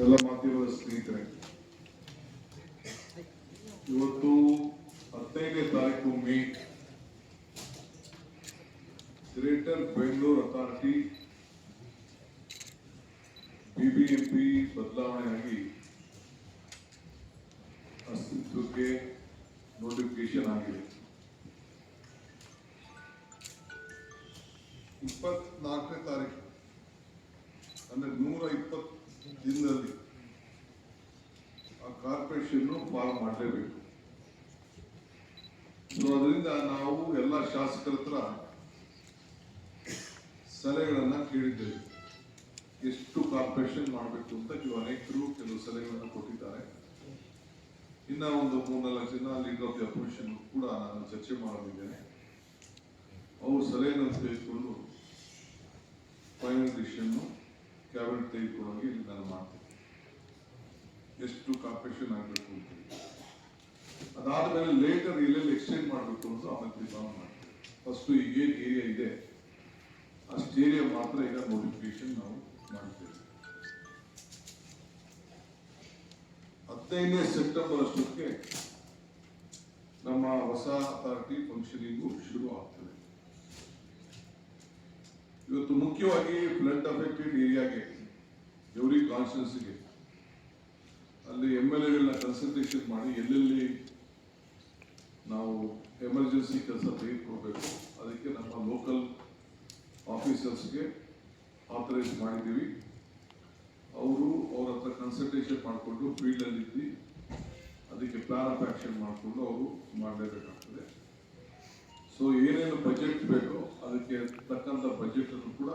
ಎಲ್ಲ ಮಾಧ್ಯಮದ ಸ್ನೇಹಿತರೆ, ಇವತ್ತು ಹದಿನೈದನೇ ತಾರೀಕು May greater Bengaluru authority BBMP ಬದಲಾವಣೆಯಾಗಿ ಅಸ್ತಿತ್ವಕ್ಕೆ ನೋಟಿಫಿಕೇಶನ್ ಆಗಿದೆ. ಇಪ್ಪತ್ನಾಲ್ಕನೇ ತಾರೀಕು, ಅಂದ್ರೆ ನೂರ ಇಪ್ಪತ್ತು ದಿನದಲ್ಲಿ ಆ ಕಾರ್ಪೊರೇಷನ್ ಫಾರ್ಮ್ ಮಾಡಲೇಬೇಕು. ಸೊ ಅದರಿಂದ ನಾವು ಎಲ್ಲ ಶಾಸಕರ ಹತ್ರ ಸಲಹೆಗಳನ್ನ ಕೇಳಿದ್ದೇವೆ. ಎಷ್ಟು ಕಾರ್ಪೊರೇಷನ್ ಮಾಡಬೇಕು ಅಂತ ಕೆಲವು ಅನೇಕರು ಕೆಲವು ಸಲಹೆಗಳನ್ನು ಕೊಟ್ಟಿದ್ದಾರೆ. ಇನ್ನ ಒಂದು ಮೂರ್ನಾಲ್ಕು ಜನ ಲೀಗ್ ಆಫ್ ದಿ ಅಪೋಸಿಷನ್ ಕೂಡ ನಾನು ಚರ್ಚೆ ಮಾಡಲಿದ್ದೇನೆ. ಅವರು ಸಲಹೆಯನ್ನು ತೆಗೆದುಕೊಂಡು ಫೈನಲ್ ಡಿಸಿಷನ್ ಕ್ಯಾಬಿನೆಟ್ ತೆಗೆದುಕೊಳ್ಳೋಕೆ ಇಲ್ಲಿ ನಾನು ಮಾಡ್ತೇನೆ. ಎಷ್ಟು ಕಾಂಪಿಟೇಷನ್ ಆಗಬೇಕು ಅಂತ ಅದಾದ ಮೇಲೆ ಲೇಟರ್ ಎಲ್ಲೆಲ್ಲಿ ಎಕ್ಸ್ಟೆಂಡ್ ಮಾಡಬೇಕು ಅಂತ ಆಮೇಲೆ ತೀರ್ಮಾನ ಮಾಡ್ತೇವೆ ಫಸ್ಟ್ ಈಗೇನು ಏರಿಯಾ ಇದೆ. ಅಷ್ಟು ಏರಿಯಾ ಮಾತ್ರ ಈಗ ನೋಟಿಫಿಕೇಶನ್ ನಾವು ಮಾಡ್ತೇವೆ. ಹದಿನೈದನೇ ಸೆಪ್ಟೆಂಬರ್ ಅಷ್ಟೊತ್ತಿಗೆ ನಮ್ಮ ಹೊಸ ಅಥಾರಿಟಿ ಫಂಕ್ಷನಿಂಗು ಶುರು ಆಗ್ತದೆ ಇವತ್ತು ಮುಖ್ಯವಾಗಿ ಫ್ಲಡ್ ಅಫೆಕ್ಟೆಡ್ ಏರಿಯಾಗೆ ಎವ್ರಿ ಕಾನ್ಸ್ಟಿಟ್ಯೂನ್ಸಿಗೆ ಅಲ್ಲಿ ಎಂ ಎಲ್ ಎಗಳನ್ನ ಕನ್ಸಲ್ಟೇಷನ್ ಮಾಡಿ ಎಲ್ಲೆಲ್ಲಿ ನಾವು ಎಮರ್ಜೆನ್ಸಿ ಕೆಲಸ ತೆಗೆದುಕೊಳ್ಬೇಕು, ಅದಕ್ಕೆ ನಮ್ಮ ಲೋಕಲ್ ಆಫೀಸರ್ಸ್ಗೆ ಆಥರೈಸ್ ಮಾಡಿದ್ದೀವಿ. ಅವರು ಅವ್ರ ಹತ್ರ ಕನ್ಸಲ್ಟೇಷನ್ ಮಾಡಿಕೊಂಡು ಫೀಲ್ಡಲ್ಲಿ ಇದ್ದು ಅದಕ್ಕೆ ಪ್ಲಾನ್ ಆಫ್ ಆ್ಯಕ್ಷನ್ ಮಾಡಿಕೊಂಡು ಅವರು ಮಾಡಲೇಬೇಕಾಗ್ತದೆ. ಸೊ ಏನೇನು ಬಜೆಟ್ ಬೇಕೋ ಅದಕ್ಕೆ ತಕ್ಕಂಥ ಬಜೆಟ್ ಅನ್ನು ಕೂಡ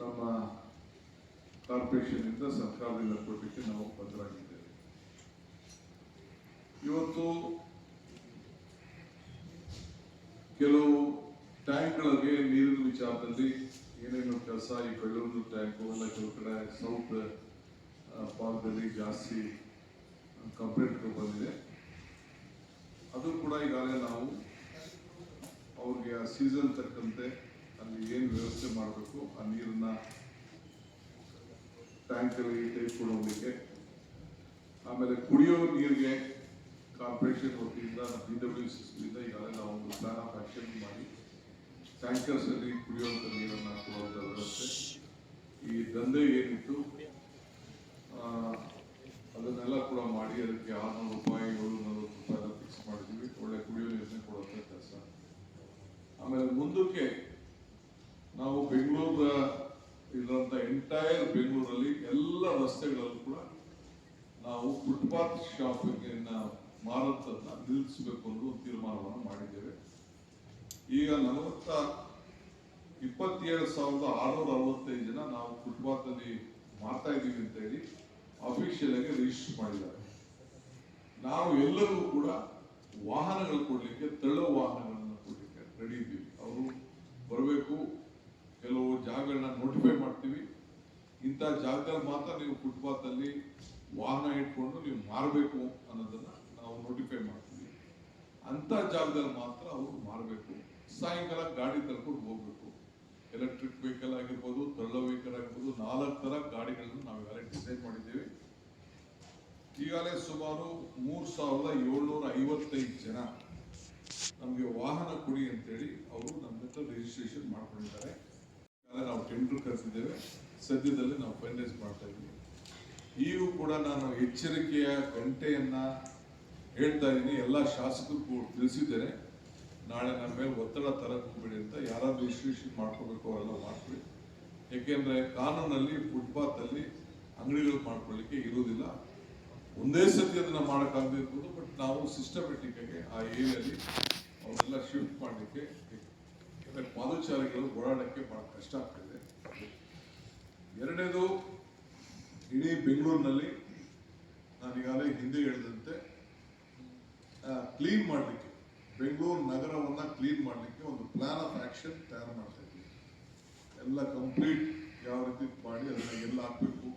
ನಮ್ಮ ಕಾರ್ಪೊರೇಷನ್ ಇಂದ ಸರ್ಕಾರದಿಂದ ಕೊಡಲಿಕ್ಕೆ ನಾವು ಬದ್ಧರಾಗಿದ್ದೇವೆ. ಇವತ್ತು ಕೆಲವು ಟ್ಯಾಂಕ್ಗಳಿಗೆ ನೀರಿನ ವಿಚಾರದಲ್ಲಿ ಏನೇನು ಕೆಲಸ ಈ ಬೆಳ್ಳೂರು ಟ್ಯಾಂಕು ಎಲ್ಲ ಕೆಲವು ಕಡೆ ಸೌತ್ ಭಾಗದಲ್ಲಿ ಜಾಸ್ತಿ ಕಂಪ್ಲೇಂಟ್ಗಳು ಬಂದಿದೆ. ಅದು ಕೂಡ ಈಗಾಗಲೇ ನಾವು ಅವ್ರಿಗೆ ಆ ಸೀಸನ್ ತಕ್ಕಂತೆ ಅಲ್ಲಿ ಏನು ವ್ಯವಸ್ಥೆ ಮಾಡಬೇಕು, ಆ ನೀರನ್ನ ಟ್ಯಾಂಕಲ್ಲಿ ತೆಗೆದುಕೊಳ್ಳೋದಕ್ಕೆ ಆಮೇಲೆ ಕುಡಿಯೋ ನೀರಿಗೆ ಕಾರ್ಪೊರೇಷನ್ ವತಿಯಿಂದ ಬಿ ಡಬ್ಲ್ಯೂ ಸಿಸ್ಟಮಿಂದ ಈಗಾಗಲೇ ನಾವು ಒಂದು ಪ್ಲಾನ್ ಆಫ್ ಆಕ್ಷನ್ ಮಾಡಿ ಟ್ಯಾಂಕರ್ಸಲ್ಲಿ ಅಲ್ಲಿ ನೀರನ್ನು ಕೊಡುವಂತ ವ್ಯವಸ್ಥೆ. ಈ ದಂಧೆ ಏನಿತ್ತು ಅದನ್ನೆಲ್ಲ ಕೂಡ ಮಾಡಿ ಅದಕ್ಕೆ ಆರ್ನೂರು ರೂಪಾಯಿ ಏಳು ನಲವತ್ತು ರೂಪಾಯಿ ಫಿಕ್ಸ್ ಮಾಡಿದ್ವಿ. ಒಳ್ಳೆ ಕುಡಿಯೋ ನೀರನ್ನ ಕೊಡುವಂತ ಕೆಲಸ. ಆಮೇಲೆ ಮುಂದಕ್ಕೆ ನಾವು ಬೆಂಗಳೂರ ಇರುವಂತ ಎಂಟೈರ್ ಬೆಂಗಳೂರಲ್ಲಿ ಎಲ್ಲ ರಸ್ತೆಗಳಲ್ಲೂ ಕೂಡ ನಾವು ಫುಟ್ಪಾತ್ ಶಾಪಿಂಗ್ ಮಾರುತ್ತನ್ನ ನಿಲ್ಲಿಸಬೇಕು ಅನ್ನೋ ತೀರ್ಮಾನವನ್ನು ಮಾಡಿದ್ದೇವೆ. ಈಗ ನಲವತ್ತ ಇಪ್ಪತ್ತೇಳು ಸಾವಿರದ ಆರುನೂರ ಅರವತ್ತೈದು ಜನ ನಾವು ಫುಟ್ಪಾತ್ ಅಲ್ಲಿ ಮಾಡ್ತಾ ಇದ್ದೀವಿ ಅಂತ ಹೇಳಿ ಅಫಿಷಿಯಲ್ ಆಗಿ ರಿಜಿಸ್ಟರ್ ಮಾಡಿದ್ದಾರೆ. ನಾವು ಎಲ್ಲರೂ ಕೂಡ ವಾಹನಗಳು ಕೊಡ್ಲಿಕ್ಕೆ ತಳ್ಳುವ ಕೊಡ್ಲಿಕ್ಕೆ ರೆಡಿ ಇದ್ದೀವಿ ಅವರು ಬರಬೇಕು. ಕೆಲವು ಜಾಗಗಳನ್ನ ನೋಟಿಫೈ ಮಾಡ್ತೀವಿ. ಇಂಥ ಜಾಗದಲ್ಲಿ ಮಾತ್ರ ನೀವು ಫುಟ್ಪಾತ್ ಅಲ್ಲಿ ವಾಹನ ಇಟ್ಕೊಂಡು ನೀವು ಮಾರಬೇಕು ಅನ್ನೋದನ್ನ ನಾವು ನೋಟಿಫೈ ಮಾಡ್ತೀವಿ. ಅಂತ ಜಾಗದಲ್ಲಿ ಮಾತ್ರ ಅವರು ಮಾರಬೇಕು. ಸಾಯಂಕಾಲ ಗಾಡಿ ತರ್ಕೊಂಡು ಹೋಗ್ಬೇಕು. ಎಲೆಕ್ಟ್ರಿಕ್ ವೆಹಿಕಲ್ ಆಗಿರ್ಬೋದು ತಳ್ಳ ವೆಹಿಕಲ್ ಆಗಿರ್ಬೋದು, ನಾಲ್ಕು ಥರ ಗಾಡಿಗಳನ್ನು ನಾವು ಈಗಾಗಲೇ ಡಿಸೈಡ್ ಮಾಡಿದ್ದೀವಿ. ಈಗಾಗಲೇ ಸುಮಾರು ಮೂರು ಸಾವಿರದ ಏಳ್ನೂರ ಜನ ನಮಗೆ ವಾಹನ ಕೊಡಿ ಅಂತೇಳಿ ಅವರು ನಮ್ಮ ಹತ್ರ ರಿಜಿಸ್ಟ್ರೇಷನ್ ಮಾಡ್ಕೊಂಡಿದ್ದಾರೆ. ನಾವು ಟೆಂಡರ್ ಕರೆಸಿದ್ದೇವೆ. ಸದ್ಯದಲ್ಲಿ ನಾವು ಫೈನಲೈಸ್ ಮಾಡ್ತಾ ಇದ್ದೀವಿ. ಈಗೂ ಕೂಡ ನಾನು ಎಚ್ಚರಿಕೆಯ ಗಂಟೆಯನ್ನು ಹೇಳ್ತಾ ಇದ್ದೀನಿ. ಎಲ್ಲ ಶಾಸಕರಿಗೂ ತಿಳಿಸಿದ್ದೇನೆ ನಾಳೆ ನನ್ನ ಮೇಲೆ ಒತ್ತಡ ತರಕ್ಕೆ ಹೋಗ್ಬೇಡಿ ಅಂತ ಯಾರಾದರೂ ರಿಜಿಸ್ಟ್ರೇಷನ್ ಮಾಡ್ಕೋಬೇಕು ಅವರೆಲ್ಲ ಮಾಡ್ಕೊಳ್ಳಿ. ಏಕೆಂದರೆ ಕಾನೂನಲ್ಲಿ ಫುಟ್ಪಾತಲ್ಲಿ ಅಂಗಡಿಗಳು ಮಾಡ್ಕೊಳ್ಳಿಕ್ಕೆ ಇರುವುದಿಲ್ಲ. ಒಂದೇ ಸತಿ ಅದನ್ನು ಮಾಡೋಕ್ಕಾಗದಿರ್ಬೋದು ಬಟ್ ನಾವು ಸಿಸ್ಟಮೆಟಿಕ್ ಆಗಿ ಆ ಏರಿಯಲ್ಲಿ ಅವನ್ನೆಲ್ಲ ಶಿಫ್ಟ್ ಮಾಡಲಿಕ್ಕೆ ಯಾಕಂದ್ರೆ ಪಾದಚಾರಿಗಳು ಓಡಾಡೋಕ್ಕೆ ಬಹಳ ಕಷ್ಟ ಆಗ್ತಿದೆ ಎರಡನೇದು, ಇಡೀ ಬೆಂಗಳೂರಿನಲ್ಲಿ ನಾನು ಈಗಾಗಲೇ ಹಿಂದೆ ಹೇಳಿದಂತೆ ಕ್ಲೀನ್ ಮಾಡಲಿಕ್ಕೆ, ಬೆಂಗಳೂರು ನಗರವನ್ನ ಕ್ಲೀನ್ ಮಾಡಲಿಕ್ಕೆ ಒಂದು ಪ್ಲಾನ್ ಆಫ್ ಆಕ್ಷನ್ ತಯಾರು ಮಾಡ್ತಾ ಇದ್ದೀವಿ ಎಲ್ಲ ಕಂಪ್ಲೀಟ್ ಯಾವ ರೀತಿ ಮಾಡಿ ಅದನ್ನ ಎಲ್ಲ ಹಾಕ್ಬೇಕು,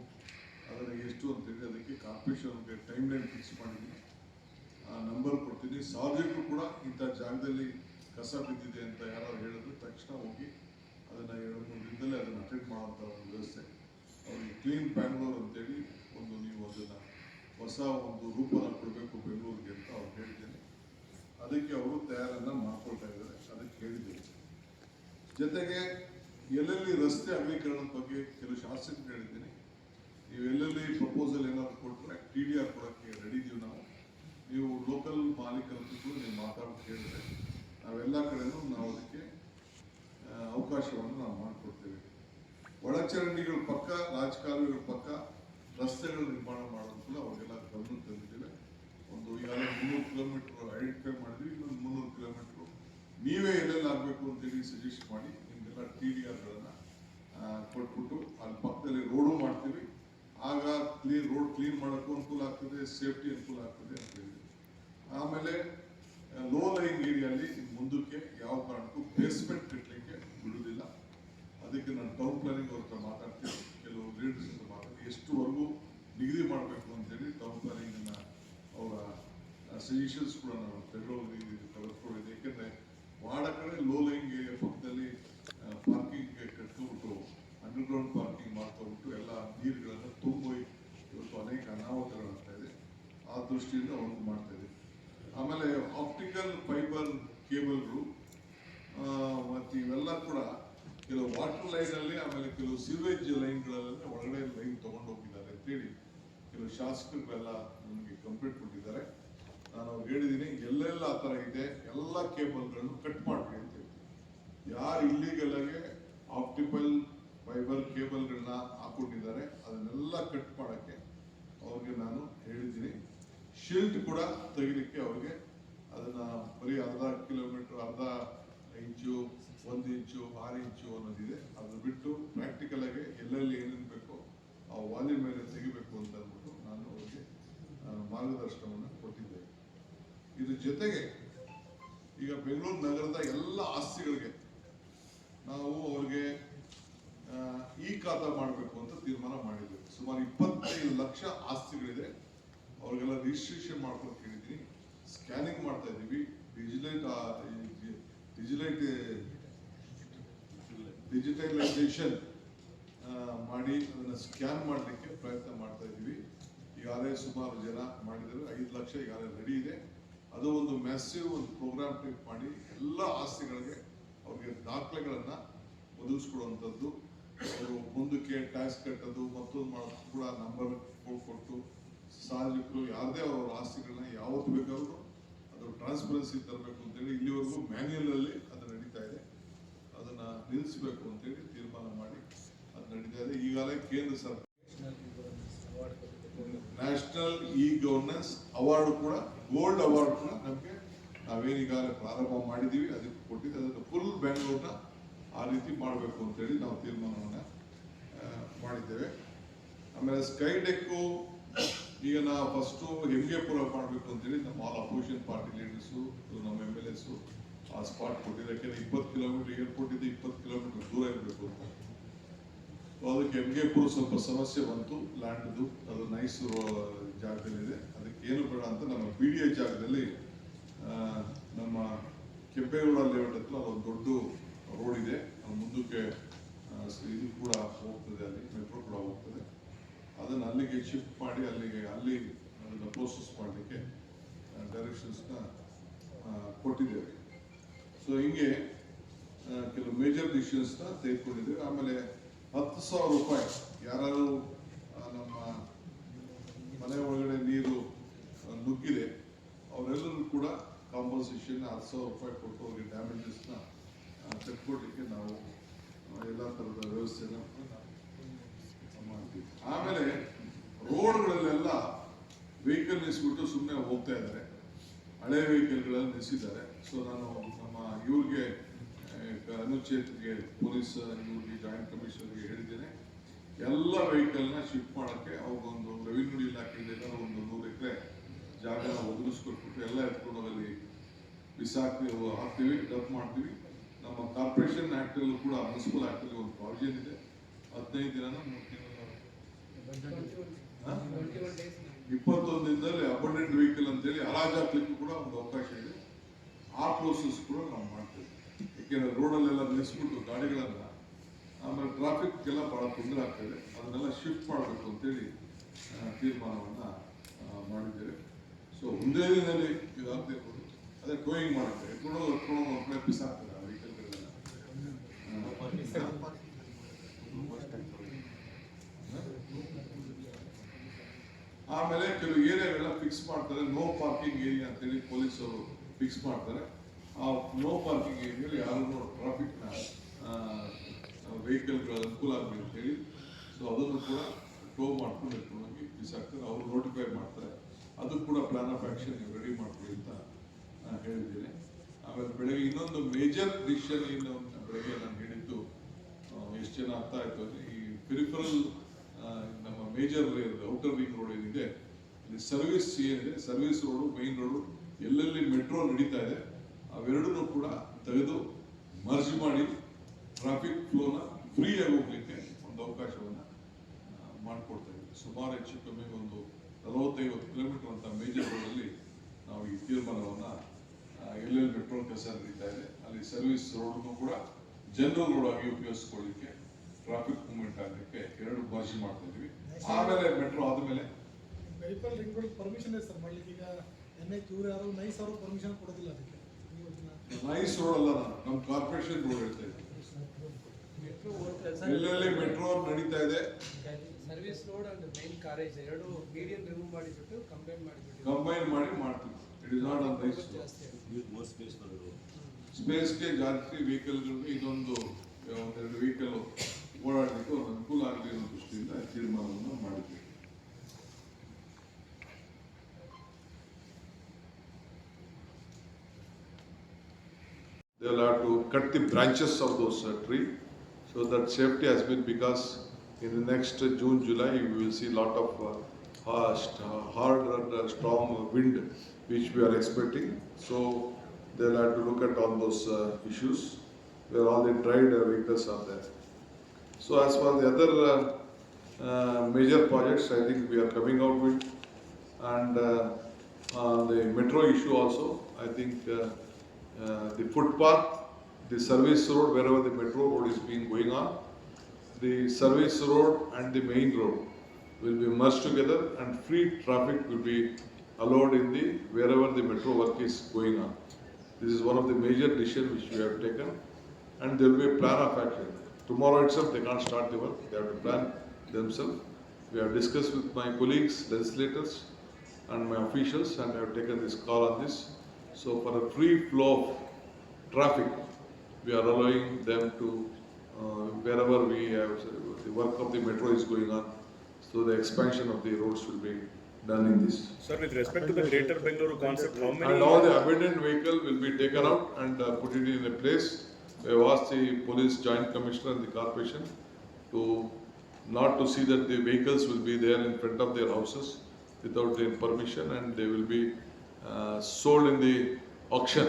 ಅದನ್ನ ಎಷ್ಟು ಅಂತೇಳಿ ಅದಕ್ಕೆ ಕಾರ್ಪೊರೇಷನ್ಗೆ ಟೈಮ್ ಲೈನ್ ಫಿಕ್ಸ್ ಮಾಡಿದ್ದೀನಿ. ಆ ನಂಬರ್ ಕೊಡ್ತೀನಿ. ಸಾರ್ವಜನಿಕರು ಕೂಡ ಇಂಥ ಜಾಗದಲ್ಲಿ ಕಸ ಬಿದ್ದಿದೆ ಅಂತ ಯಾರು ಹೇಳಿದ್ರು, ತಕ್ಷಣ ಹೋಗಿ ಅದನ್ನ ಎರಡು ಮೂರು ಅದನ್ನ ಅಟೆಂಡ್ ಮಾಡುವಂಥ ಒಂದು ವ್ಯವಸ್ಥೆ. ಅವ್ರಿಗೆ ಕ್ಲೀನ್ ಬ್ಯಾಂಗ್ಳೂರ್ ಅಂತೇಳಿ ಒಂದು ನೀವು ಅದನ್ನ ಹೊಸ ಒಂದು ರೂಪನ ಕೊಡಬೇಕು ಬೆಂಗಳೂರಿಗೆ ಅಂತ ಅವ್ರು ಹೇಳಿದ್ದೇನೆ ಅದಕ್ಕೆ ಅವರು ತಯಾರನ್ನ ಮಾಡ್ಕೊಳ್ತಾ ಇದ್ದಾರೆ, ಅದಕ್ಕೆ ಹೇಳಿದ್ದೇನೆ. ಜೊತೆಗೆ ಎಲ್ಲೆಲ್ಲಿ ರಸ್ತೆ ಅಗಲೀಕರಣದ ಬಗ್ಗೆ ಕೆಲವು ಶಾಸಕರು ಹೇಳಿದ್ದೀನಿ. ನೀವು ಎಲ್ಲೆಲ್ಲಿ ಪ್ರಪೋಸಲ್ ಏನಾದ್ರು ಕೊಟ್ಟರೆ ಟಿ ಡಿ ಆರ್ ಕೊಡೋಕ್ಕೆ ರೆಡಿ ಇದೀವಿ ನಾವು. ನೀವು ಲೋಕಲ್ ಮಾಲೀಕರ ಜೊತೆ ನೀವು ಮಾತಾಡೋದು ಕೇಳಿದ್ರೆ ನಾವೆಲ್ಲ ಕಡೆನೂ ನಾವು ಅದಕ್ಕೆ ಅವಕಾಶವನ್ನು ನಾವು ಮಾಡಿಕೊಡ್ತೇವೆ. ಒಳಚರಂಡಿಗಳ ಪಕ್ಕ, ರಾಜಕಾಲುವೆಗಳ ಪಕ್ಕ ರಸ್ತೆಗಳ ನಿರ್ಮಾಣ ಮಾಡೋದು ಅವರಿಗೆಲ್ಲ ಗಮನ ತಂದಿದ್ದೇವೆ. ಒಂದು ಈಗಾಗಲೇ ಮುನ್ನೂರು ಕಿಲೋಮೀಟರ್ ಐಡೆಂಟಿಫೈ ಮಾಡಿದ್ವಿ, ಇನ್ನೊಂದು ಮುನ್ನೂರು ಕಿಲೋಮೀಟರ್ ನೀವೇ ಎಲ್ಲೆಲ್ಲಿ ಆಗಬೇಕು ಅಂತೇಳಿ ಸಜೆಸ್ಟ್ ಮಾಡಿ, ನಿಮಗೆಲ್ಲ ಟಿ ಡಿ ಆರ್ಗಳನ್ನು ಕೊಟ್ಬಿಟ್ಟು ಅಲ್ಲಿ ಪಕ್ಕದಲ್ಲಿ ರೋಡು ಮಾಡ್ತೀವಿ. ಆಗ ಕ್ಲೀನ್ ರೋಡ್ ಕ್ಲೀನ್ ಮಾಡೋಕ್ಕೂ ಅನುಕೂಲ ಆಗ್ತದೆ ಸೇಫ್ಟಿ ಅನುಕೂಲ ಆಗ್ತದೆ ಅಂತ ಹೇಳಿದ್ವಿ ಆಮೇಲೆ ಲೋ ಲೈನ್ ಏರಿಯಲ್ಲಿ ಮುಂದಕ್ಕೆ ಯಾವ ಕಾರಣಕ್ಕೂ ಬೇಸ್ಮೆಂಟ್ ಕಟ್ಟಲಿಕ್ಕೆ ಬಿಡುವುದಿಲ್ಲ. ಅದಕ್ಕೆ ನಾನು ಟೌನ್ ಪ್ಲಾನಿಂಗ್ ಅವ್ರ ಹತ್ರ ಮಾತಾಡ್ತೀನಿ. ಕೆಲವು ಲೀಡರ್ಸ್ ಹತ್ರ ಮಾತಾಡ್ತೀನಿ. ಎಷ್ಟುವರೆಗೂ ನಿಗದಿ ಮಾಡಬೇಕು ಅಂತೇಳಿ ಟೌನ್ ಪ್ಲಾನಿಂಗ್ ಅನ್ನ ಅವರ ಸಜೆಷನ್ಸ್ ಕೂಡ ನಾವು ಫೆಡರಲ್ ತೆಗೆದುಕೊಂಡಿದ್ದೆ ಏಕೆಂದರೆ ವಾಡ ಕಡೆ ಲೋ ಲೈನ್ ಏರಿಯಾ ಪಕ್ಕದಲ್ಲಿ ಪಾರ್ಕಿಂಗ್ ಕಟ್ಕೊಂಡ್ಬಿಟ್ಟು ಅಂಡರ್ಗ್ರೌಂಡ್ ಪಾರ್ಕಿಂಗ್ ಮಾಡ್ಕೊಂಡ್ಬಿಟ್ಟು ಎಲ್ಲ ನೀರುಗಳನ್ನು ತುಂಬಿ ಇವತ್ತು ಅನೇಕ ಅನಾಹುತಗಳಾಗ್ತಾ ಇದೆ. ಆ ದೃಷ್ಟಿಯಿಂದ ಅವ್ರಿಗೆ ಮಾಡ್ತಾ ಆಮೇಲೆ ಆಪ್ಟಿಕಲ್ ಫೈಬರ್ ಕೇಬಲ್ಗಳು ಮತ್ತು ಇವೆಲ್ಲ ಕೂಡ ಕೆಲವು ವಾಟರ್ ಲೈನ್ ಅಲ್ಲಿ, ಆಮೇಲೆ ಕೆಲವು ಸಿವೇಜ್ ಲೈನ್ಗಳಲ್ಲೆಲ್ಲ ಒಳಗಡೆ ಲೈನ್ ತಗೊಂಡು ಹೋಗಿದ್ದಾರೆ ಅಂತೇಳಿ ಕೆಲವು ಶಾಸಕರುಗಳೆಲ್ಲ ನನಗೆ ಕಂಪ್ಲೇಂಟ್ ಕೊಟ್ಟಿದ್ದಾರೆ. ನಾನು ಅವ್ರಿಗೆ ಹೇಳಿದ್ದೀನಿ ಎಲ್ಲೆಲ್ಲ ಆ ಥರ ಇದೆ, ಎಲ್ಲ ಕೇಬಲ್ಗಳನ್ನು ಕಟ್ ಮಾಡಿ ಅಂತ ಹೇಳ್ತೀನಿ. ಯಾರು ಇಲ್ಲಿಗಲ್ ಆಗಿ ಆಪ್ಟಿಕಲ್ ಫೈಬರ್ ಕೇಬಲ್ಗಳನ್ನ ಹಾಕೊಂಡಿದ್ದಾರೆ, ಅದನ್ನೆಲ್ಲ ಕಟ್ ಮಾಡಕ್ಕೆ ಅವ್ರಿಗೆ ನಾನು ಹೇಳಿದ್ದೀನಿ. ಶಿಲ್ಟ್ ಕೂಡ ತೆಗಿಲಿಕ್ಕೆ ಅವ್ರಿಗೆ ಅದನ್ನ ಬರೀ ಅರ್ಧ ಕಿಲೋಮೀಟರ್, ಅರ್ಧ ಇಂಚು, ಒಂದು ಇಂಚು, ಆರು ಇಂಚು ಅನ್ನೋದಿದೆ. ಅದನ್ನ ಬಿಟ್ಟು ಪ್ರಾಕ್ಟಿಕಲ್ ಆಗಿ ಎಲ್ಲೆಲ್ಲಿ ಏನೇನು ಬೇಕೋ ಆ ವಾಲಿ ಮೇಲೆ ತೆಗಿಬೇಕು ಅಂತ ಅಂದ್ಬಿಟ್ಟು ನಾನು ಅವ್ರಿಗೆ ಮಾರ್ಗದರ್ಶನವನ್ನು ಕೊಟ್ಟಿದ್ದೇನೆ ಇದ್ರ ಜೊತೆಗೆ ಈಗ ಬೆಂಗಳೂರು ನಗರದ ಎಲ್ಲ ಆಸ್ತಿಗಳಿಗೆ ನಾವು ಅವ್ರಿಗೆ ಈ ಖಾತಾ ಮಾಡಬೇಕು ಅಂತ ತೀರ್ಮಾನ ಮಾಡಿದ್ದೇವೆ. ಸುಮಾರು ಇಪ್ಪತ್ತೈದು ಲಕ್ಷ ಆಸ್ತಿಗಳಿದೆ. ಅವ್ರಿಗೆಲ್ಲ ರಿಜಿಸ್ಟ್ರೇಷನ್ ಮಾಡ್ಕೊಂಡು ಕೇಳಿದ್ದೀನಿ ಸ್ಕ್ಯಾನಿಂಗ್ ಮಾಡ್ತಾ ಇದ್ದೀವಿ. ಡಿಜಿಲೈಟ್ ಡಿಜಿಲೈಟ್ ಡಿಜಿಟಲೈಸೇಷನ್ ಮಾಡಿ ಅದನ್ನು ಸ್ಕ್ಯಾನ್ ಮಾಡಲಿಕ್ಕೆ ಪ್ರಯತ್ನ ಮಾಡ್ತಾ ಇದ್ದೀವಿ. ಈಗಾಗಲೇ ಸುಮಾರು ಜನ ಮಾಡಿದ್ದಾರೆ. ಐದು ಲಕ್ಷ ಈಗಾಗಲೇ ರೆಡಿ ಇದೆ. ಅದು ಒಂದು ಮ್ಯಾಸಿವ್ ಒಂದು ಪ್ರೋಗ್ರಾಮ್ ಟೈಪ್ ಮಾಡಿ ಎಲ್ಲ ಆಸ್ತಿಗಳಿಗೆ ಅವ್ರಿಗೆ ದಾಖಲೆಗಳನ್ನು ಒದಗಿಸ್ಕೊಡುವಂಥದ್ದು. ಅವರು ಮುಂದಕ್ಕೆ ಟ್ಯಾಕ್ಸ್ ಕಟ್ಟೋದು, ಮತ್ತೊಂದು ಮಾಡೋದು ಕೂಡ ನಂಬರ್ ಕೊಟ್ಟು ಸಾರ್ವಜನಿಕರು ಯಾರದೇ ಅವರ ಆಸ್ತಿಗಳನ್ನ ಯಾವತ್ತು ಬೇಕಾದ್ರೂ ಅದು ಟ್ರಾನ್ಸ್ಪರೆನ್ಸಿ ತರಬೇಕು ಅಂತೇಳಿ ಇಲ್ಲಿವರೆಗೂ ಮ್ಯಾನ್ಯಲ್ ಅಲ್ಲಿ ಅದು ನಡೀತಾ ಇದೆ. ಅದನ್ನ ನಿಲ್ಲಿಸಬೇಕು ಅಂತೇಳಿ ತೀರ್ಮಾನ ಮಾಡಿ ಅದು ನಡೀತಾ ಇದೆ. ಈಗಾಗಲೇ ಕೇಂದ್ರ ಸರ್ಕಾರ ನ್ಯಾಷನಲ್ ಇ ಗವರ್ನೆನ್ಸ್ ಅವಾರ್ಡ್ ಕೂಡ ಗೋಲ್ಡ್ ಅವಾರ್ಡ್ ಕೂಡ ನಮಗೆ ನಾವೇನೀಗಾಗಲೇ ಪ್ರಾರಂಭ ಮಾಡಿದೀವಿ. ಅದಕ್ಕೆ ಕೊಟ್ಟಿದ್ದು. ಅದನ್ನು ಫುಲ್ ಬ್ಯಾಂಗ್ಳೂರ್ನ ಆ ರೀತಿ ಮಾಡಬೇಕು ಅಂತೇಳಿ ನಾವು ತೀರ್ಮಾನವನ್ನು ಮಾಡಿದ್ದೇವೆ. ಆಮೇಲೆ ಸ್ಕೈ ಡೆಕ್ಕು ಈಗ ನಾವು ಫಸ್ಟು ಹೆಮ್ಗೆಪುರ ಮಾಡಬೇಕು ಅಂತೇಳಿ ನಮ್ಮ ಆಲ್ ಅಪೋಸಿಷನ್ ಪಾರ್ಟಿ ಲೀಡರ್ಸು ನಮ್ಮ ಎಂ ಎಲ್ ಎಸ್ ಆ ಸ್ಪಾಟ್ ಕೊಟ್ಟಿದ್ದಾರೆ. ಯಾಕೆಂದ್ರೆ ಇಪ್ಪತ್ತು ಕಿಲೋಮೀಟರ್ ಏರ್ಪೋರ್ಟ್ ಇದೆ ಇಪ್ಪತ್ತು ಕಿಲೋಮೀಟರ್ ದೂರ ಇರಬೇಕು ಅಂತ. ಅದಕ್ಕೆ ಅದಕ್ಕೆ ಎಮ್ಗೆಪುರ ಸ್ವಲ್ಪ ಸಮಸ್ಯೆ ಬಂತು. ಲ್ಯಾಂಡ್ದು ಅದು ನೈಸ್ ಜಾಗದಲ್ಲಿದೆ. ಅದಕ್ಕೆ ಏನು ಬೇಡ ಅಂತ ನಮ್ಮ ಪಿ ಡಿ ಎ ಜಾಗದಲ್ಲಿ ನಮ್ಮ ಕೆಂಪೇಗೌಡ ಲೇಔಟ್ ಹತ್ರ ಒಂದು ದೊಡ್ಡ ರೋಡ್ ಇದೆ. ಮುಂದಕ್ಕೆ ಇದು ಕೂಡ ಹೋಗ್ತದೆ ಅಲ್ಲಿ ಮೆಟ್ರೋ ಕೂಡ ಹೋಗ್ತದೆ. ಅದನ್ನ ಅಲ್ಲಿಗೆ ಶಿಫ್ಟ್ ಮಾಡಿ, ಅಲ್ಲಿಗೆ, ಅಲ್ಲಿ ಅದನ್ನ ಪ್ರೋಸೆಸ್ ಮಾಡಲಿಕ್ಕೆ ಡೈರೆಕ್ಷನ್ಸ್ನ ಕೊಟ್ಟಿದ್ದೇವೆ. ಸೊ ಹಿಂಗೆ ಕೆಲವು ಮೇಜರ್ ಡಿಸಿಷನ್ಸ್ನ ತೆಗೆದುಕೊಂಡಿದ್ದೇವೆ. ಆಮೇಲೆ ಹತ್ತು ಸಾವಿರ ರೂಪಾಯಿ ಯಾರು ನಮ್ಮ ಮನೆ ಒಳಗಡೆ ನೀರು ನುಗ್ಗಿದೆ, ಅವರೆಲ್ಲರೂ ಕೂಡ ಕಾಂಪನ್ಸೇಷನ್ ಹತ್ತು ಸಾವಿರ ರೂಪಾಯಿ ಕೊಟ್ಟು ಅವರಿಗೆ ಡ್ಯಾಮೇಜಸ್ನ ತೆಗೆದುಕೊಡ್ಲಿಕ್ಕೆ ನಾವು ಎಲ್ಲ ಥರದ ವ್ಯವಸ್ಥೆನ ಮಾಡ್ತೀವಿ ಆಮೇಲೆ ರೋಡ್ಗಳಲ್ಲೆಲ್ಲ ವೆಹಿಕಲ್ ನಿಲ್ಲಿಸ್ಬಿಟ್ಟು ಸುಮ್ಮನೆ ಹೋಗ್ತಾ ಇದ್ದಾರೆ. ಹಳೆ ವೆಹಿಕಲ್ಗಳಲ್ಲಿ ನಿಲ್ಲಿಸಿದ್ದಾರೆ ಸೊ ನಾನು ನಮ್ಮ ಇವ್ರಿಗೆ ಅನುಚ್ಛೇದಕ್ಕೆ ಪೊಲೀಸ್, ಇವ್ರಿಗೆ ಜಾಯಿಂಟ್ ಕಮಿಷನರ್ಗೆ ಹೇಳಿದ್ದೇನೆ. ಎಲ್ಲ ವೆಹಿಕಲ್ನ ಶಿಫ್ಟ್ ಮಾಡೋಕ್ಕೆ ಅವ್ರಿಗೊಂದು ರೆವಿನ್ಯೂ ಇಲಾಖೆಯಿಂದ ಏನಾದ್ರು ಒಂದು ನೂರು ಎಕರೆ ಜಾಗನ ಒದಗಿಸ್ಕೊಟ್ಬಿಟ್ಟು ಎಲ್ಲ ಎತ್ಕೊಂಡು ಅಲ್ಲಿ ಬಿಸಾಕ್ತಿ ಹಾಕ್ತೀವಿ ಡಬ್ ಮಾಡ್ತೀವಿ. ನಮ್ಮ ಕಾರ್ಪೊರೇಷನ್ ಆ್ಯಕ್ಟಲ್ಲೂ ಕೂಡ ಮುನ್ಸಿಪಲ್ ಆಕ್ಟಲ್ಲಿ ಒಂದು ಪ್ರಾವಿಷನ್ ಇದೆ. ಹದಿನೈದು ದಿನ ಮೂರು ತಿಂಗಳು ಇಪ್ಪತ್ತೊಂದು ದಿನದಲ್ಲಿ ಅಬಂಡೆಂಟ್ ವೆಹಿಕಲ್ ಅಂತೇಳಿ ಹರಾಜು ಹಾಕ್ಲಿಕ್ಕೂ ಕೂಡ ಒಂದು ಅವಕಾಶ ಇದೆ. ಆ ಪ್ರೋಸೆಸ್ ಕೂಡ ನಾವು ಮಾಡ್ತೇವೆ. ಯಾಕೆಂದ್ರೆ ರೋಡಲ್ಲೆಲ್ಲ ನಿಲ್ಲಿಸ್ಬಿಟ್ಟು ಗಾಡಿಗಳನ್ನ ಆಮೇಲೆ ಟ್ರಾಫಿಕ್ ಭಾಳ ಬಹಳ ತೊಂದರೆ ಆಗ್ತದೆ. ಅದನ್ನೆಲ್ಲ ಶಿಫ್ಟ್ ಮಾಡಬೇಕು ಅಂತೇಳಿ ತೀರ್ಮಾನವನ್ನು ಮಾಡಿದ್ದೇವೆ. ಸೊ ಒಂದೇ ದಿನದಲ್ಲಿ ಇದಾಗ್ತೇವೆ ಅದೇ ಟೋಯಿಂಗ್ ಮಾಡುತ್ತೆ ಎತ್ಕೊಂಡು ಒಂದು ಒಬ್ಬನೇ ಆಗ್ತದೆ ಆ ವೆಹಿಕಲ್ಗಳೆಲ್ಲ ಆಮೇಲೆ ಕೆಲವು ಏರಿಯಾಗಳೆಲ್ಲ ಫಿಕ್ಸ್ ಮಾಡ್ತಾರೆ. ನೋ ಪಾರ್ಕಿಂಗ್ ಏರಿಯಾ ಅಂತೇಳಿ ಪೊಲೀಸರು ಫಿಕ್ಸ್ ಮಾಡ್ತಾರೆ. ಆ ನೋ ಪಾರ್ಕಿಂಗ್ ಏರಿಯಲ್ಲಿ ಯಾರು ಟ್ರಾಫಿಕ್ನ ವೆಹಿಕಲ್ಗಳ ಅನುಕೂಲ ಆಗಲಿ ಅಂತೇಳಿ. ಸೊ ಅದನ್ನು ಕೂಡ ಟೋ ಮಾಡ್ಕೊಂಡು ಎತ್ಕೊಂಡೋಗಿ ಬಿಸಾಕ್ತಾರೆ ಅವರು ನೋಟಿಫೈ ಮಾಡ್ತಾರೆ. ಅದು ಕೂಡ ಪ್ಲಾನ್ ಆಫ್ ಆಕ್ಷನ್ ನೀವು ರೆಡಿ ಮಾಡ್ತೀವಿ ಅಂತ ಹೇಳಿದ್ದೀನಿ. ಆಮೇಲೆ ಬೆಳಗ್ಗೆ ಇನ್ನೊಂದು ಮೇಜರ್ ಡಿಸಿಷನ್ ಏನು ಅಂತ ಬೆಳಗ್ಗೆ ನಾನು ಹೇಳಿದ್ದು ಎಷ್ಟು ಜನ ಅರ್ಥ ಇತ್ತು ಅಂದರೆ ಈ ಪಿರಿಫರಲ್ ನಮ್ಮ ಮೇಜರ್ ಔಟರ್ ರಿಂಗ್ ರೋಡ್ ಏನಿದೆ, ಇಲ್ಲಿ ಸರ್ವಿಸ್ ಏನಿದೆ ಸರ್ವಿಸ್ ರೋಡು ಮೈನ್ ರೋಡು ಎಲ್ಲೆಲ್ಲಿ ಮೆಟ್ರೋ ನಡೀತಾ ಇದೆ, ಅವೆರಡನ್ನೂ ಕೂಡ ತೆಗೆದು ಮರ್ಜ್ ಮಾಡಿ ಟ್ರಾಫಿಕ್ ಫ್ಲೋನ ಫ್ರೀ ಆಗಿ ಹೋಗ್ಲಿಕ್ಕೆ ಒಂದು ಅವಕಾಶವನ್ನು ಮಾಡಿಕೊಡ್ತಾ ಇದ್ದೀವಿ. ಸುಮಾರು ಹೆಚ್ಚು ಕಮ್ಮಿ ಒಂದು ನಲವತ್ತೈವತ್ತು ಕಿಲೋಮೀಟರ್ ಅಂತ ಮೇಜರ್ ರೋಡಲ್ಲಿ ನಾವು ಈ ತೀರ್ಮಾನವನ್ನ ಎಲ್ಲೆಲ್ಲಿ ಮೆಟ್ರೋ ಕೆಲಸ ನಡೀತಾ ಇದೆ, ಅಲ್ಲಿ ಸರ್ವಿಸ್ ರೋಡನ್ನು ಕೂಡ ಜನರಲ್ ರೋಡ್ ಆಗಿ ಉಪಯೋಗಿಸ್ಕೊಳ್ಳಿಕ್ಕೆ ಟ್ರಾಫಿಕ್ ಮೂವ್ಮೆಂಟ್ ಆಗಲಿಕ್ಕೆ ಎರಡು ಬಾಜಿ ಮಾಡ್ತಾ ಇದೀವಿ ಆಮೇಲೆ ಮೆಟ್ರೋ ಆದ್ಮೇಲೆ. ವೆಹಿಕಲ್ ರಿಂಗ್ ರೋಡ್ ಪರ್ಮಿಷನ್ ಇದೆ ಸರ್ ಮಾಡ್ಲಿಕ್ಕೆ. ಈಗ ಎನ್ ಐ ಕ್ಯೂರ್ ಯಾರು ನೈಸ್ ಅವರು ಪರ್ಮಿಷನ್ ಕೊಡೋದಿಲ್ಲ ಅದಕ್ಕೆ. ನೀವು ಅದನ್ನ ನೈಸ್ ರೋಡ್ ಅಲ್ಲ ನಾನು ನಮ್ಮ ಕಾರ್ಪೊರೇಷನ್ ರೋಡ್ ಹೇಳ್ತಾ ಇದ್ದೀನಿ. ಎಲ್ಲೆಲ್ಲಿ ಮೆಟ್ರೋ ನಡೀತಾ ಇದೆ. Service road and main carriage ಎರಡು ಮೀಡಿಯನ್ ರಿಮೂವ್ ಮಾಡಿಬಿಟ್ಟು ಕಂಬೈನ್ ಮಾಡಿಬಿಟ್ಟು ಕಂಬೈನ್ ಮಾಡಿ ಮಾಡ್ತೀವಿ. It is not on NICE ಜಾಸ್ತಿ ಸ್ಪೇಸ್. ಸ್ಪೇಸ್ಗೆ ಜಾಸ್ತಿ ವೆಹಿಕಲ್ಗಳು ಇದೊಂದು ಒಂದೆರಡು vehicle ಓಡಾಡಲಿಕ್ಕೆ ಒಂದು ಅನುಕೂಲ ಆಗಲಿ ಅನ್ನೋ ದೃಷ್ಟಿಯಿಂದ ತೀರ್ಮಾನವನ್ನು ಮಾಡಿದ್ದೀವಿ They will have to cut the branches of those uh, tree, so that safety has been because in the next uh, June, July, we will see lot of uh, harsh, uh, hard and uh, strong wind, which we are expecting. So they'll have to look at all those uh, issues, where all the dried uh, vehicles are there. So as for the other uh, uh, major projects, I think we are coming out with, and uh, on the metro issue also, I think uh, uh, the footpath, the service road, wherever the metro road is being going on, the service road and the main road will be merged together and free traffic will be allowed in the, wherever the metro work is going on. This is one of the major decisions which we have taken and there will be a plan of action. Tomorrow itself, they can't start the work, they have to plan themselves. We have discussed with my colleagues, legislators and my officials and I have taken this call on this. So for a free flow of traffic, we are allowing them to, uh, wherever we have, the work of the metro is going on, so the expansion of the roads will be done in this. Sir, with respect to the greater Bengaluru concept, how many? And all the abandoned vehicle will be taken out and uh, put it in a place. We have asked the police joint commissioner and the corporation to, not to see that the vehicles will be there in front of their houses without their permission and they will be uh, sold in the auction,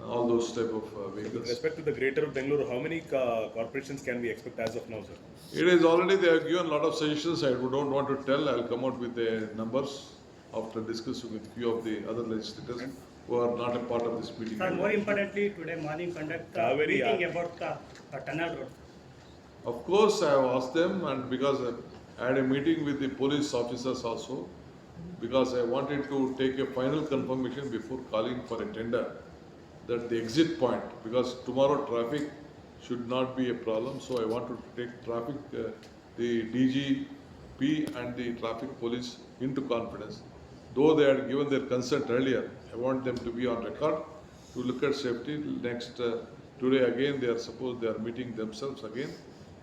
uh, all those type of uh, With respect to the greater Bengaluru, how many uh, corporations can we expect as of now, sir? It is already, they have given a lot of suggestions, I don't want to tell, I'll come out with the numbers after discussing with few of the other legislators who are not a part of this meeting. Sir, more importantly, today morning conduct a Kaveri, meeting yeah. about the uh, tunnel road. Of course, I have asked them and because I had a meeting with the police officers also, because I wanted to take a final confirmation before calling for a tender, that the exit point, because tomorrow traffic should not be a problem, so I want to take traffic, uh, the DGP and the traffic police into confidence. Though they had given their consent earlier, I want them to be on record to look at safety. Next, uh, today again, they are supposed, they are meeting themselves again,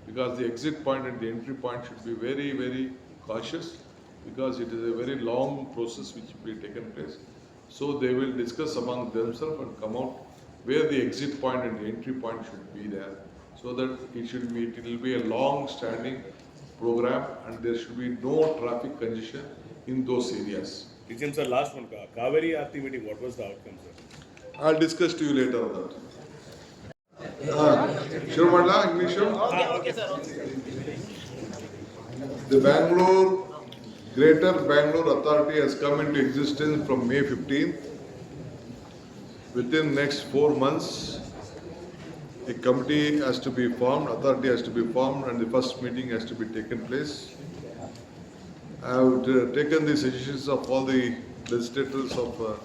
because the exit point and the entry point should be very, very cautious, because it is a very long process which will be taken place. So they will discuss among themselves and come out where the exit point and the entry point should be there, so that it should be, it will be a long-standing program and there should be no traffic congestion in those areas. Region, sir, last one, Ka- Kaveri Aarti meeting, what was the outcome, sir? I'll discuss to you later on that. ಶುರು ಮಾಡ್ಲಾ English The Bangalore, Greater Bangalore Authority has come into existence from May 15th. Within next four months, a committee has to be formed, authority has to be formed, and the first meeting has to be taken place. I have uh, taken the suggestions of all the legislators of uh,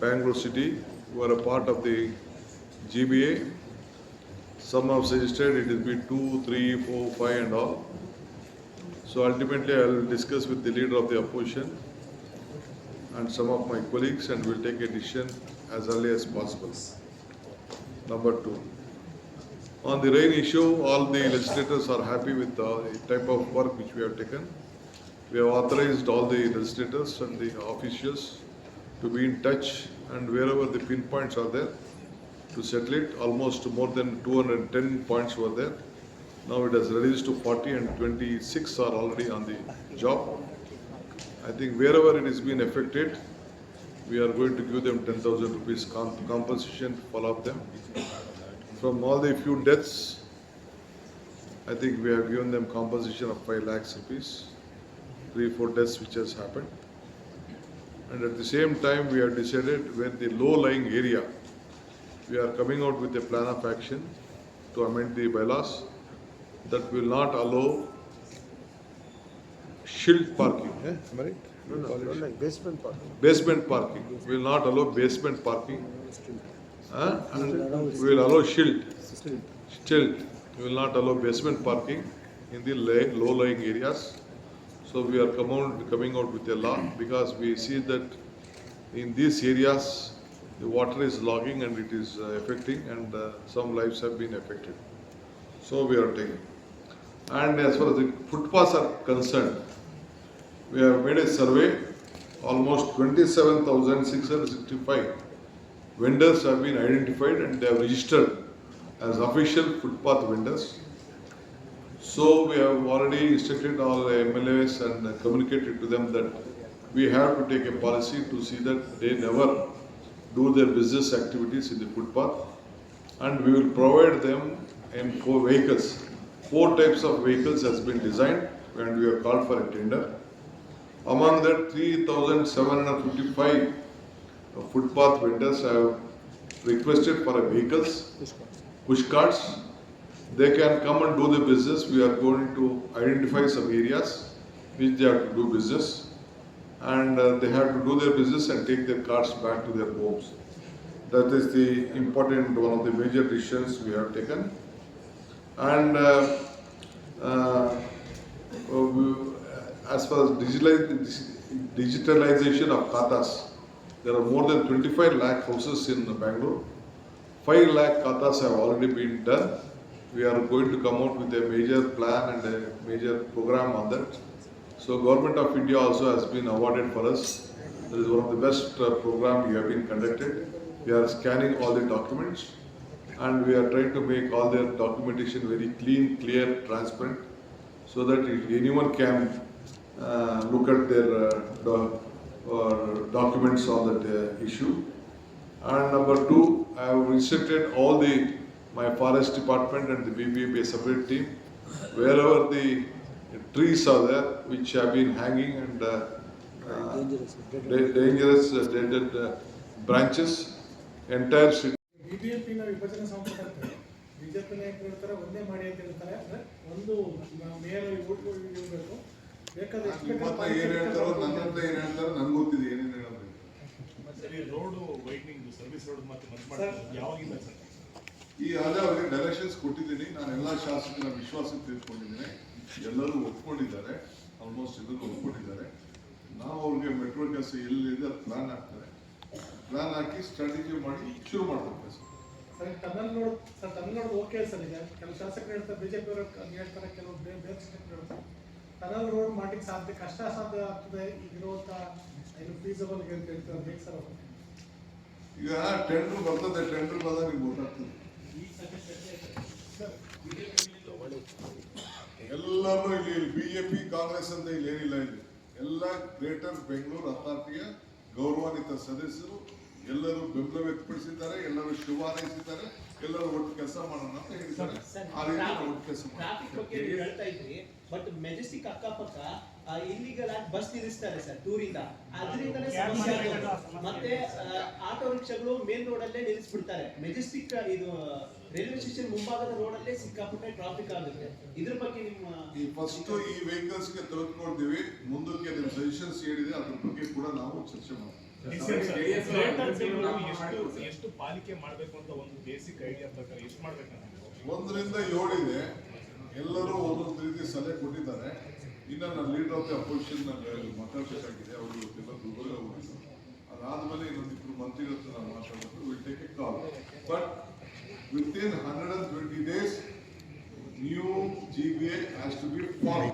Bangalore city who are a part of the GBA. Some have suggested it will be two, three, four, five and all. So ultimately I will discuss with the leader of the opposition and some of my colleagues and will take a decision as early as possible. Number two. On the rain issue, all the legislators are happy with the type of work which we have taken. We have authorized all the legislators and the officials to be in touch and wherever the pinpoints are there, to settle it. Almost more than 210 points were there. Now it has reduced to 40 and 26 are already on the job. I think wherever it is being affected, we are going to give them 10,000 rupees com- compensation for all of them. From all the few deaths, I think we have given them compensation of 5 lakhs rupees, three, four deaths which has happened. And at the same time, we have decided where the low-lying area, we are coming out with a plan of action to amend the bylaws that will not allow shield parking, eh? am I right? No, no, no, like basement parking. Basement parking, will not allow basement parking. Huh? And we will allow shield, shield, we will not allow basement parking in the low-lying areas. So we are come out, coming out with a law because we see that in these areas, the water is logging and it is uh, affecting and uh, some lives have been affected. So we are taking. And as far as the footpaths are concerned, we have made a survey, almost twenty-seven thousand six hundred sixty-five vendors have been identified and they have registered as official footpath vendors. So we have already instructed all MLAs and communicated to them that we have to take a policy to see that they never do their business activities in the footpath. And we will provide them in four vehicles. Four types of vehicles has been designed and we have called for a tender. Among that, three thousand seven hundred fifty-five footpath vendors have requested for vehicles, push carts. They can come and do the business. We are going to identify some areas which they have to do business. And uh, they have to do their business and take their carts back to their homes. That is the important, one of the major decisions we have taken. And uh, uh, uh, as far as digitali- digitalization of katas, there are more than 25 lakh houses in Bangalore. 5 lakh katas have already been done. We are going to come out with a major plan and a major program on that. So Government of India also has been awarded for us. This is one of the best uh, program we have been conducted. We are scanning all the documents and we are trying to make all their documentation very clean, clear, transparent, so that anyone can uh, look at their uh, do- documents on that uh, issue. And number two, I have instructed all the, my forest department and the BBB, a separate team, wherever the trees are there, which have been hanging and uh, uh, da- dangerous, uh, dead uh, branches, entire city ಬಿಬಿಎಂಪಿನ ವಿಭಜನೆ ಸಂಬಂಧಪಟ್ಟಂತೆ BJP ನಾಯಕರು ಹೇಳ್ತಾರೆ ಒಂದೇ ಮಾಡಿ ಅಂತ ಹೇಳ್ತಾರೆ ಅಂದ್ರೆ ಒಂದು ಮೇಯರ್ ಓಟ್ಗಳು ಇರಬೇಕು ಬೇಕಾದ್ರೆ ನಿಮ್ಮ ಹತ್ರ ಏನ್ ಹೇಳ್ತಾರೋ ನನ್ನ ಹತ್ರ ಏನ್ ಹೇಳ್ತಾರೋ ನನ್ಗೆ ಗೊತ್ತಿದೆ ಏನೇನು ಹೇಳೋದು ಸರಿ ರೋಡು ವೈಡ್ನಿಂಗ್ ಸರ್ವಿಸ್ ರೋಡ್ ಮತ್ತೆ ಮತ್ತೆ ಮಾಡ್ತಾರೆ ಯಾವಾಗಿಂದ ಸರ್ ಈ ಅದೇ ಅವರಿಗೆ ಡೈರೆಕ್ಷನ್ಸ್ ಕೊಟ್ಟಿದ್ದೀನಿ. ನಾನು ಎಲ್ಲ ಶಾಸಕರ ವಿಶ್ವಾಸ ತೆಗೆದುಕೊಂಡಿದ್ದೀನಿ ಎಲ್ಲರೂ ಒಪ್ಕೊಂಡಿದ್ದಾರೆ. ಆಲ್ಮೋಸ್ಟ್ ಎಲ್ಲರೂ ಒಪ್ಕೊಂಡಿದ್ದಾರೆ. ನಾವು ಅವ್ರಿಗೆ ಮೆಟ್ರೋ ಕೆಲಸ ಎಲ್ಲಿದೆ ಅದು ಪ್ಲಾನ್ ಹಾಕ್ತಾರೆ. ಪ್ಲಾನ್ ಹಾಕಿ ಸ್ಟ್ರಾಟಜಿ ಮಾಡಿ ಶುರು ಮಾಡ್ಬೇಕು ಸರ್. ಟನಲ್ ನೋಡ್ ಸರ್ ಟನಲ್ ನೋಡ್ ಓಕೆ ಸರ್ ಈಗ. ಕೆಲವು ಶಾಸಕರು ಹೇಳ್ತಾರೆ ಬಿಜೆಪಿ ಅವರು ಹೇಳ್ತಾರೆ ಕೆಲವು ಬೇರೆ ಬೇರೆ ಶಾಸಕರು ಹೇಳ್ತಾರೆ. ಟನಲ್ ರೋಡ್ ಮಾಡ್ಲಿಕ್ಕೆ ಸಾಧ್ಯ ಕಷ್ಟ ಸಾಧ್ಯ ಆಗ್ತದೆ ಅಂತ ಏನು ಫೀಸಬಲ್ ಅಂತ ಹೇಳ್ತಾರೆ. ಹೇಗೆ ಸರ್ ಅವರು ಈಗ ಟೆಂಡರ್ ಬರ್ತದೆ ಟೆಂಡರ್ ಬಂದಾಗ ನಿಮ್ಗೆ ಗೊತ್ತಾಗ್ತದೆ. ಎಲ್ಲರೂ ಎ ಪಿ ಕಾಂಗ್ರೆಸ್ ಅಂತ ಇಲ್ಲಿ ಏನಿಲ್ಲ ಇಲ್ಲಿ. ಎಲ್ಲ ಗ್ರೇಟರ್ ಬೆಂಗಳೂರು ಅಥಾರಿಟಿಯ ಗೌರವಾನ್ವಿತ ಸದಸ್ಯರು ಎಲ್ಲರೂ ಬೆಂಬಲ ವ್ಯಕ್ತಪಡಿಸಿದ್ದಾರೆ ಎಲ್ಲರೂ ಶುಭ ಹಾರೈಸಿದ್ದಾರೆ ಎಲ್ಲರೂ ಒಟ್ಟು ಕೆಲಸ ಮಾಡೋಣ ಅಂತ ಹೇಳಿದ್ದಾರೆ. ಆ ರೀತಿ ಒಟ್ಟು ಕೆಲಸ ಮಾಡಿ ಬಟ್ ಮೆಜೆಸ್ಟಿಕ್ ಅಕ್ಕಪಕ್ಕ ಇಲ್ಲಿಗಲ್ ಆಗಿ ಬಸ್ ನಿಲ್ಲಿಸ್ತಾರೆ ಸರ್ ದೂರಿಂದ. ಅದರಿಂದಲೇ ಸಮಸ್ಯೆ ಆಗೋದು. ಮತ್ತೆ ಆ, ಆಟೋ ರಿಕ್ಷಾಗಳು ಮೇನ್ ರೋಡ್ ಅಲ್ಲೇ ನಿಲ್ಲಿಸ್ಬಿಡ್ತಾರೆ ಮೆಜೆಸ್ಟಿಕ್ ಇದು ರೈಲ್ವೆ ಸ್ಟೇಷನ್ ಮುಂಭಾಗದ ರೋಡ್ ಅಲ್ಲೇ ಸಿಕ್ಕಾಪಟ್ಟೆ ಟ್ರಾಫಿಕ್ ಆಗುತ್ತೆ. ಇದ್ರ ಬಗ್ಗೆ ನಿಮ್ಮ ಈ ಫಸ್ಟ್ ಈ ವೆಹಿಕಲ್ಸ್ಗೆ ತೆಗೆದುಕೊಳ್ತೀವಿ ಮುಂದಕ್ಕೆ ನಿಮ್ ಸಜೆಷನ್ಸ್ ಹೇಳಿದೆ ಅದ್ರ ಬಗ್ಗೆ ಕೂಡ ನಾವು ಚರ್ಚೆ ಮಾಡ್ತೀವಿ. ಎಷ್ಟು ಎಷ್ಟು ಪಾಲಿಕೆ ಮಾಡಬೇಕು ಅಂತ ಒಂದು ಬೇಸಿಕ್ ಐಡಿಯಾ ಪ್ರಕಾರ ಎಷ್ಟು ಮಾಡ್ಬೇಕಂತ ಒಂದರಿಂದ ಏಳಿದೆ ಎಲ್ಲರೂ ಒಂದೊಂದು ರೀತಿ ಸಲಹೆ ಕೊಟ್ಟಿದ್ದಾರೆ. ಇನ್ನ ನಾನು ಲೀಡರ್ ಆಫ್ ದಿ ಅಪೋಸಿಷನ್ ಮಾತಾಡಬೇಕಾಗಿದೆ, ಅವರು ಇವತ್ತೆಲ್ಲ ಗುಲ್ಬರ್ಗ ಹೋಗಿದ್ರು ಅದಾದ್ಮೇಲೆ ಇನ್ನೊಂದು ಇಬ್ರು ಮಂತ್ರಿಗಳ ಹತ್ರ ನಾನು ಮಾತಾಡಬೇಕು will take a call but within hundred and twenty days new G B A to B form